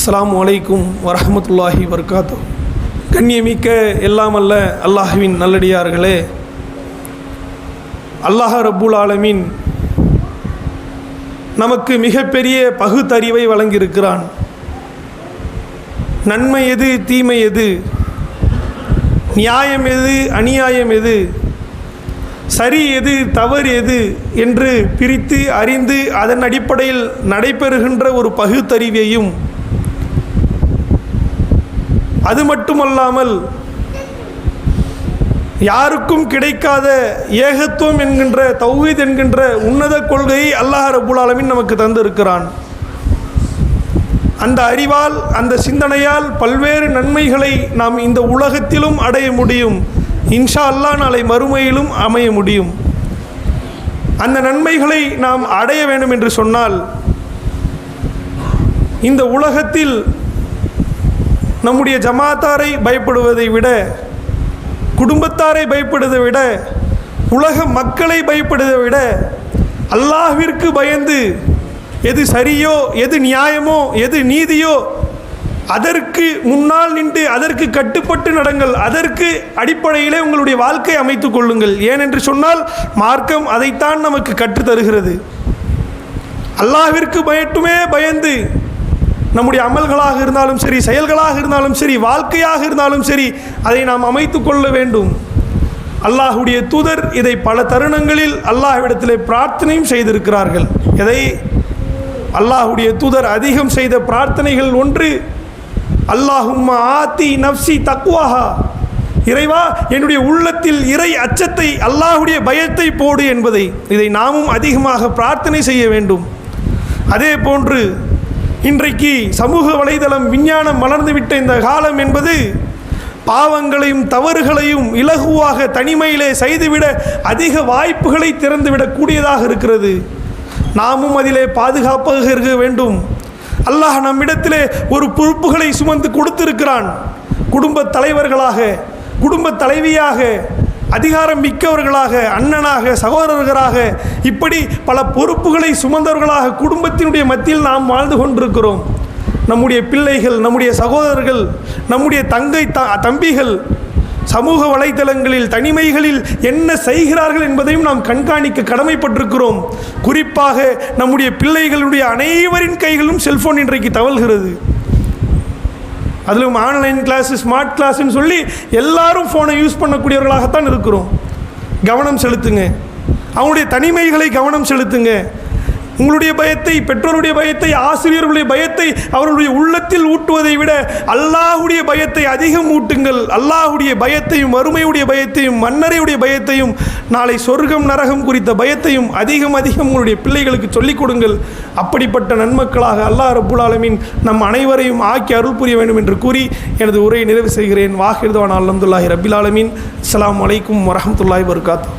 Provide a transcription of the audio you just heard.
அஸ்லாம் அலைக்கும் வரஹமத்துல்லாஹி வர்காத்தோ கண்ணியமிக்க எல்லாம் அல்ல அல்லாஹுவின் நல்லடியார்களே அல்லாஹ் ரப்புல் ஆலமின் நமக்கு மிகப்பெரிய பகுத்தறிவை வழங்கியிருக்கிறான். நன்மை எது தீமை எது நியாயம் எது அநியாயம் எது சரி எது தவறு எது என்று பிரித்து அறிந்து அதன் அடிப்படையில் நடைபெறுகின்ற ஒரு பகுத்தறிவையும் அது மட்டுமல்லாமல் யாருக்கும் கிடைக்காத ஏகத்துவம் என்கின்ற தௌஹீத் என்கின்ற உன்னத கொள்கையை அல்லாஹ் ரபுல் நமக்கு தந்திருக்கிறான். அந்த அறிவால் அந்த சிந்தனையால் பல்வேறு நன்மைகளை நாம் இந்த உலகத்திலும் அடைய முடியும். இன்ஷா அல்லாஹ் நாளை மறுமையிலும் அமைய முடியும். அந்த நன்மைகளை நாம் அடைய வேண்டும் என்று சொன்னால் இந்த உலகத்தில் நம்முடைய ஜமாத்தாரை பயப்படுவதை விட குடும்பத்தாரை பயப்படுவதை விட உலக மக்களை பயப்படுவதை விட அல்லாஹிற்கு பயந்து எது சரியோ எது நியாயமோ எது நீதியோ அதற்கு முன்னால் நின்று அதற்கு கட்டுப்பட்டு நடங்கள் அதற்கு அடிப்படையிலே உங்களுடைய வாழ்க்கை அமைத்துக் கொள்ளுங்கள். ஏனென்று சொன்னால் மார்க்கம் அதைத்தான் நமக்கு கற்றுத் தருகிறது பயட்டுமே பயந்து நம்முடைய அமல்களாக இருந்தாலும் சரி செயல்களாக இருந்தாலும் சரி வாழ்க்கையாக இருந்தாலும் சரி அதை நாம் அமைத்து கொள்ள வேண்டும். அல்லாஹுடைய தூதர் இதை பல தருணங்களில் அல்லாஹ்விடத்திலே பிரார்த்தனையும் செய்திருக்கிறார்கள். எதை? அல்லாஹுடைய தூதர் அதிகம் செய்த பிரார்த்தனைகள் ஒன்று அல்லாஹும்மா ஆத்தி நப்சி தக்குவாஹா இறைவா என்னுடைய உள்ளத்தில் இறை அச்சத்தை அல்லாஹுடைய பயத்தை போடு என்பதை. இதை நாமும் அதிகமாக பிரார்த்தனை செய்ய வேண்டும். அதே போன்று இன்றைக்கு சமூக வலைதளம் விஞ்ஞானம் மலர்ந்துவிட்ட இந்த காலம் என்பது பாவங்களையும் தவறுகளையும் இலகுவாக தனிமையிலே செய்துவிட அதிக வாய்ப்புகளை திறந்துவிடக்கூடியதாக இருக்கிறது. நாமும் அதிலே பாதுகாப்பாக இருக்க வேண்டும். அல்லாஹ் நம்மிடத்திலே ஒரு பொறுப்புகளை சுமந்து கொடுத்திருக்கிறான். குடும்ப தலைவர்களாக குடும்ப தலைவியாக அதிகாரம் மிக்கவர்களாக அண்ணனாக சகோதரர்களாக இப்படி பல பொறுப்புகளை சுமந்தவர்களாக குடும்பத்தினுடைய மத்தியில் நாம் வாழ்ந்து கொண்டிருக்கிறோம். நம்முடைய பிள்ளைகள் நம்முடைய சகோதரர்கள் நம்முடைய தங்கை த தம்பிகள் சமூக வலைதளங்களில் தனிமைகளில் என்ன செய்கிறார்கள் என்பதையும் நாம் கண்காணிக்க கடமைப்பட்டிருக்கிறோம். குறிப்பாக நம்முடைய பிள்ளைகளுடைய அனைவரின் கைகளும் செல்போன் இன்றைக்கு தவழ்கிறது. அதிலும் ஆன்லைன் கிளாஸு ஸ்மார்ட் கிளாஸ்ன்னு சொல்லி எல்லாரும் ஃபோனை யூஸ் பண்ணக்கூடியவர்களாகத்தான் இருக்கிறோம். கவனம் செலுத்துங்க. அவங்களுடைய தனிமைகளை கவனம் செலுத்துங்க. உங்களுடைய பயத்தை பெற்றோருடைய பயத்தை ஆசிரியர்களுடைய பயத்தை அவர்களுடைய உள்ளத்தில் ஊட்டுவதை விட அல்லாஹுடைய பயத்தை அதிகம் ஊட்டுங்கள். அல்லாஹுடைய பயத்தையும் வறுமையுடைய பயத்தையும் மன்னரையுடைய பயத்தையும் நாளை சொர்க்கம் நரகம் குறித்த பயத்தையும் அதிகம் அதிகம் உங்களுடைய பிள்ளைகளுக்கு சொல்லிக் கொடுங்கள். அப்படிப்பட்ட நன்மக்களாக அல்லாஹ் ரபுல் ஆலமீன் நம் அனைவரையும் ஆக்கி அருள் புரிய வேண்டும் என்று கூறி எனது உரையை நிறைவு செய்கிறேன். வாஹிர்தவான் அலமதுல்லாஹி ரபில் ஆலமின். அஸ்லாம் அலைக்கும் வரஹமத்துல்லாஹி வபரகாத்துஹு.